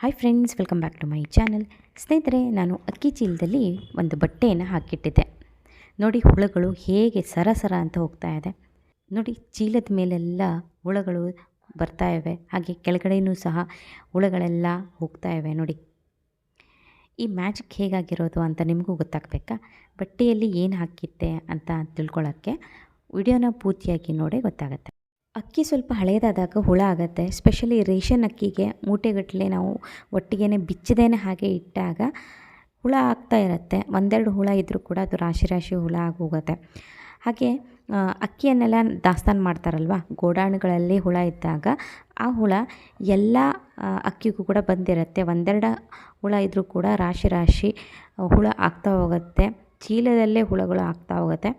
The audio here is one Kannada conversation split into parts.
Hi friends welcome back to my channel ಸ್ನೇಹಿತರೆ, ನಾನು ಅಕ್ಕಿ ಚೀಲದಲ್ಲಿ ಒಂದು ಬಟ್ಟೆಯನ್ನು ಹಾಕಿಟ್ಟಿದ್ದೆ. ನೋಡಿ, ಹುಳುಗಳು ಹೇಗೆ ಸರಸರ ಅಂತ ಹೋಗ್ತಾ ಇದೆ. ನೋಡಿ, ಚೀಲದ ಮೇಲೆಲ್ಲ ಹುಳುಗಳು ಬರ್ತಾ ಇವೆ. ಹಾಗೆ ಕೆಳಗಡೆಯೂ ಸಹ ಹುಳುಗಳೆಲ್ಲ ಹೋಗ್ತಾ ಇವೆ ನೋಡಿ. ಈ ಮ್ಯಾಜಿಕ್ ಹೇಗಾಗಿರೋದು ಅಂತ ನಿಮಗೂ ಗೊತ್ತಾಗಬೇಕಾ? ಬಟ್ಟೆಯಲ್ಲಿ ಏನು ಹಾಕಿತ್ತೆ ಅಂತ ತಿಳ್ಕೊಳ್ಳೋಕ್ಕೆ ವಿಡಿಯೋನ ಪೂರ್ತಿಯಾಗಿ ನೋಡಿ ಗೊತ್ತಾಗುತ್ತೆ. ಅಕ್ಕಿ ಸ್ವಲ್ಪ ಹಳೆಯದಾದಾಗ ಹುಳ ಆಗುತ್ತೆ ಸ್ಪೆಷಲಿ ರೇಷನ್ ಅಕ್ಕಿಗೆ ಮೂಟೆಗಟ್ಟಲೆ ನಾವು ಒಟ್ಟಿಗೆ ಬಿಚ್ಚದೇನೆ ಹಾಗೆ ಇಟ್ಟಾಗ ಹುಳ ಆಗ್ತಾ ಇರುತ್ತೆ. ಒಂದೆರಡು ಹುಳ ಇದ್ದರೂ ಕೂಡ ಅದು ರಾಶಿ ರಾಶಿ ಹುಳ ಆಗೋಗುತ್ತೆ. ಹಾಗೆ ಅಕ್ಕಿಯನ್ನೆಲ್ಲ ದಾಸ್ತಾನು ಮಾಡ್ತಾರಲ್ವ? ಗೋಡಾಣುಗಳಲ್ಲಿ ಹುಳ ಇದ್ದಾಗ ಆ ಹುಳ ಎಲ್ಲ ಅಕ್ಕಿಗೂ ಕೂಡ ಬಂದಿರುತ್ತೆ. ಒಂದೆರಡು ಹುಳ ಇದ್ದರೂ ಕೂಡ ರಾಶಿ ರಾಶಿ ಹುಳ ಆಗ್ತಾ ಹೋಗುತ್ತೆ. ಚೀಲದಲ್ಲೇ ಹುಳಗಳು ಆಗ್ತಾ ಹೋಗುತ್ತೆ.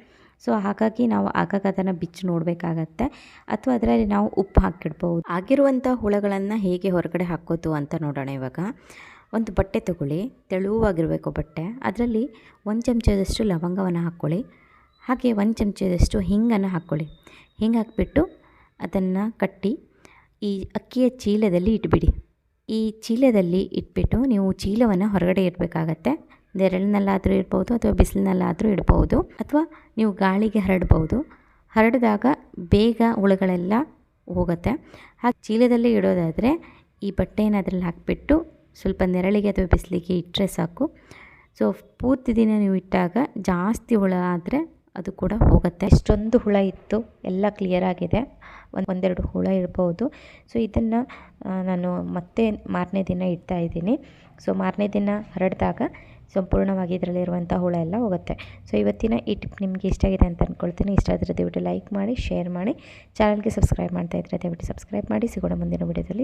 ಸೊ ಹಾಗಾಗಿ ನಾವು ಆಗಾಗ ಅದನ್ನು ಬಿಚ್ಚಿ ನೋಡಬೇಕಾಗತ್ತೆ. ಅಥವಾ ಅದರಲ್ಲಿ ನಾವು ಉಪ್ಪು ಹಾಕಿಡ್ಬೋದು ಆಗಿರುವಂಥ ಹುಳಗಳನ್ನು ಹೇಗೆ ಹೊರಗಡೆ ಹಾಕೋದು ಅಂತ ನೋಡೋಣ ಇವಾಗ. ಒಂದು ಬಟ್ಟೆ ತಗೊಳ್ಳಿ. ತೆಳುವಾಗಿರಬೇಕು ಬಟ್ಟೆ. ಅದರಲ್ಲಿ ಒಂದು ಚಮಚದಷ್ಟು ಲವಂಗವನ್ನು ಹಾಕ್ಕೊಳ್ಳಿ. ಹಾಗೆ ಒಂದು ಚಮಚದಷ್ಟು ಹಿಂಗನ್ನು ಹಾಕ್ಕೊಳ್ಳಿ. ಹಿಂಗೆ ಹಾಕ್ಬಿಟ್ಟು ಅದನ್ನು ಕಟ್ಟಿ ಈ ಅಕ್ಕಿಯ ಚೀಲದಲ್ಲಿ ಇಟ್ಬಿಡಿ. ಈ ಚೀಲದಲ್ಲಿ ಇಟ್ಬಿಟ್ಟು ನೀವು ಚೀಲವನ್ನು ಹೊರಗಡೆ ಇಡಬೇಕಾಗತ್ತೆ. ನೆರಳಿನಲ್ಲಾದರೂ ಇಡ್ಬೋದು ಅಥವಾ ಬಿಸಿಲಿನಲ್ಲಾದರೂ ಇಡ್ಬೋದು ಅಥವಾ ನೀವು ಗಾಳಿಗೆ ಹರಡ್ಬೋದು. ಹರಡಿದಾಗ ಬೇಗ ಹುಳುಗಳೆಲ್ಲ ಹೋಗುತ್ತೆ. ಹಾಗೆ ಚೀಲದಲ್ಲಿ ಇಡೋದಾದರೆ ಈ ಬಟ್ಟೆಯನ್ನು ಅದರಲ್ಲಿ ಹಾಕಿಬಿಟ್ಟು ಸ್ವಲ್ಪ ನೆರಳಿಗೆ ಅಥವಾ ಬಿಸಿಲಿಗೆ ಇಟ್ಟರೆ ಸಾಕು. ಸೊ ಪೂರ್ತಿ ದಿನ ನೀವು ಇಟ್ಟಾಗ ಜಾಸ್ತಿ ಹುಳ ಆದರೆ ಅದು ಕೂಡ ಹೋಗುತ್ತೆ. ಇಷ್ಟೊಂದು ಹುಳ ಇತ್ತು, ಎಲ್ಲ ಕ್ಲಿಯರ್ ಆಗಿದೆ. ಒಂದು, ಒಂದೆರಡು ಹುಳ ಇರ್ಬೋದು. ಸೊ ಇದನ್ನು ನಾನು ಮತ್ತೆ ಮಾರನೇ ದಿನ ಇಡ್ತಾ ಇದ್ದೀನಿ. ಸೊ ಮಾರನೇ ದಿನ ಹರಡಿದಾಗ ಸಂಪೂರ್ಣವಾಗಿ ಇದರಲ್ಲಿರುವಂಥ ಹುಳ ಎಲ್ಲ ಹೋಗುತ್ತೆ. ಸೊ ಇವತ್ತಿನ ಈ ಟಿಪ್ ನಿಮಗೆ ಇಷ್ಟ ಆಗಿದೆ ಅಂತ ಅಂದ್ಕೊಳ್ತೀನಿ ಇಷ್ಟ ಆದರೆ ದಯವಿಟ್ಟು ಲೈಕ್ ಮಾಡಿ ಶೇರ್ ಮಾಡಿ. ಚಾನಲ್ಗೆ ಸಬ್ಸ್ಕ್ರೈಬ್ ಮಾಡ್ತಾ ಇದ್ದರೆ ದಯವಿಟ್ಟು ಸಬ್ಸ್ಕ್ರೈಬ್ ಮಾಡಿ. ಸಿಗೋಣ ಮುಂದಿನ ವಿಡಿಯೋದಲ್ಲಿ